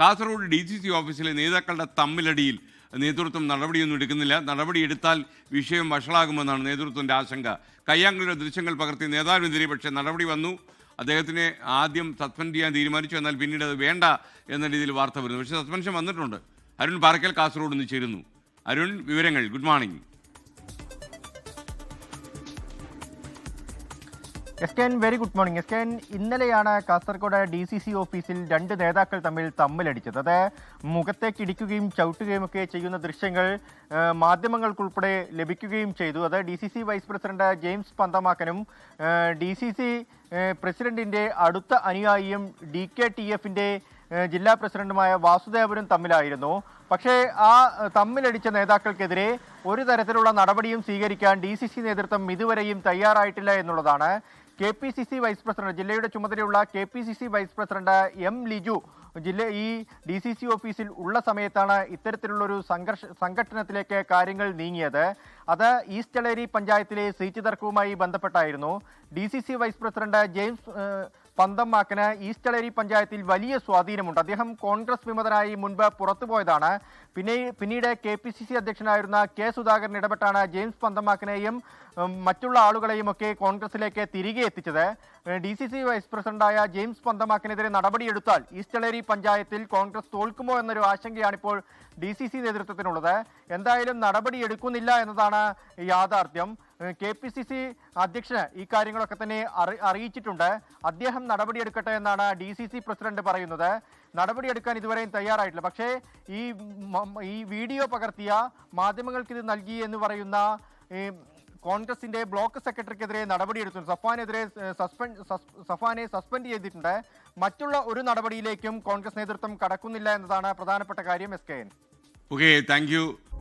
Kasaragod D C C ഓഫീസിലെ നേതാക്കളുടെ തമ്മിലടിയിൽ നേതൃത്വം നടപടിയൊന്നും എടുക്കുന്നില്ല. നടപടി എടുത്താൽ വിഷയം വഷളാകുമെന്നാണ് നേതൃത്വത്തിന്റെ ആശങ്ക. കയ്യാങ്കളിയുടെ ദൃശ്യങ്ങൾ പകർത്തി നേതാവിനെതിരെ പക്ഷേ നടപടി വന്നു. അദ്ദേഹത്തിനെ ആദ്യം സസ്പെൻഡ് ചെയ്യാൻ തീരുമാനിച്ചു. എന്നാൽ പിന്നീട് അത് വേണ്ട എന്ന രീതിയിൽ വാർത്ത വരുന്നു. പക്ഷേ സസ്പെൻഷൻ വന്നിട്ടുണ്ട്. അരുൺ പാറക്കൽ കാസർഗോഡ് നിന്ന് ചേരുന്നു. അരുൺ വിവരങ്ങൾ. Good morning. S K N very good morning S K N ഇന്നലെയാണ് കാസർഗോഡ് ഡി സി സി ഓഫീസിൽ രണ്ട് നേതാക്കൾ തമ്മിൽ തമ്മിലടിച്ചത്. അത് മുഖത്തേക്ക് ഇടിക്കുകയും ചവിട്ടുകയും ഒക്കെ ചെയ്യുന്ന ദൃശ്യങ്ങൾ മാധ്യമങ്ങൾക്കുൾപ്പെടെ ലഭിക്കുകയും ചെയ്തു. അത് D C C vice president James പന്തമാക്കനും D C C പ്രസിഡന്റിന്റെ അടുത്ത അനുയായിയും ഡി കെ ടി എഫിന്റെ ജില്ലാ പ്രസിഡന്റുമായ വാസുദേവനും തമ്മിലായിരുന്നു. പക്ഷേ ആ തമ്മിലടിച്ച നേതാക്കൾക്കെതിരെ ഒരു തരത്തിലുള്ള നടപടിയും സ്വീകരിക്കാൻ ഡി സി സി നേതൃത്വം ഇതുവരെയും തയ്യാറായിട്ടില്ല എന്നുള്ളതാണ് K P C C vice president ജില്ലയുടെ ചുമതലയുള്ള K P C C vice president M Liju. ജില്ല ഈ ഡി സി സി ഓഫീസിൽ ഉള്ള സമയത്താണ് ഇത്തരത്തിലുള്ളൊരു സംഘർഷ സംഘട്ടനത്തിലേക്ക് കാര്യങ്ങൾ നീങ്ങിയത്. അത് ഈസ്റ്റ് എളേരി പഞ്ചായത്തിലെ സീറ്റ് തർക്കവുമായി ബന്ധപ്പെട്ടായിരുന്നു. D C C vice president James ഏഹ്, ഈസ്റ്റളേരി പഞ്ചായത്തിൽ വലിയ സ്വാധീനമുണ്ട്. അദ്ദേഹം കോൺഗ്രസ് വിമതനായി മുൻപ് പുറത്തുപോയതാണ്. പിന്നെ പിന്നീട് കെ പി സി സി അധ്യക്ഷനായിരുന്ന കെ സുധാകരൻ ഇടപെട്ടാണ് ജെയിംസ് പന്തമാക്കനെയും മറ്റുള്ള ആളുകളെയും ഒക്കെ കോൺഗ്രസിലേക്ക് തിരികെ എത്തിച്ചത്. ഡി സി സി വൈസ് പ്രസിഡന്റായ ജെയിംസ് പന്തമാക്കിനെതിരെ നടപടിയെടുത്താൽ ഈസ്റ്റ് എളേരി പഞ്ചായത്തിൽ കോൺഗ്രസ് തോൽക്കുമോ എന്നൊരു ആശങ്കയാണ് ഇപ്പോൾ ഡി സി സി നേതൃത്വത്തിനുള്ളത്. എന്തായാലും നടപടിയെടുക്കുന്നില്ല എന്നതാണ് യാഥാർത്ഥ്യം. കെ പി സി സി അധ്യക്ഷന് ഈ കാര്യങ്ങളൊക്കെ തന്നെ അറി- അറിയിച്ചിട്ടുണ്ട്. അദ്ദേഹം നടപടിയെടുക്കട്ടെ എന്നാണ് ഡി സി സി പ്രസിഡന്റ് പറയുന്നത്. നടപടിയെടുക്കാൻ ഇതുവരെയും തയ്യാറായിട്ടില്ല. പക്ഷേ ഈ ഈ വീഡിയോ പകർത്തിയ മാധ്യമങ്ങൾക്ക് ഇത് നൽകി എന്ന് പറയുന്ന കോൺഗ്രസിന്റെ ബ്ലോക്ക് സെക്രട്ടറിക്കെതിരെ നടപടിയെടുത്തു സഫാനെതിരെ സസ്പെൻഡ് സഫാനെ സസ്പെൻഡ് ചെയ്തിട്ടുണ്ട്. മറ്റുള്ള ഒരു നടപടിയിലേക്കും കോൺഗ്രസ് നേതൃത്വം കടക്കുന്നില്ല എന്നതാണ് പ്രധാനപ്പെട്ട കാര്യം S K N. Okay thank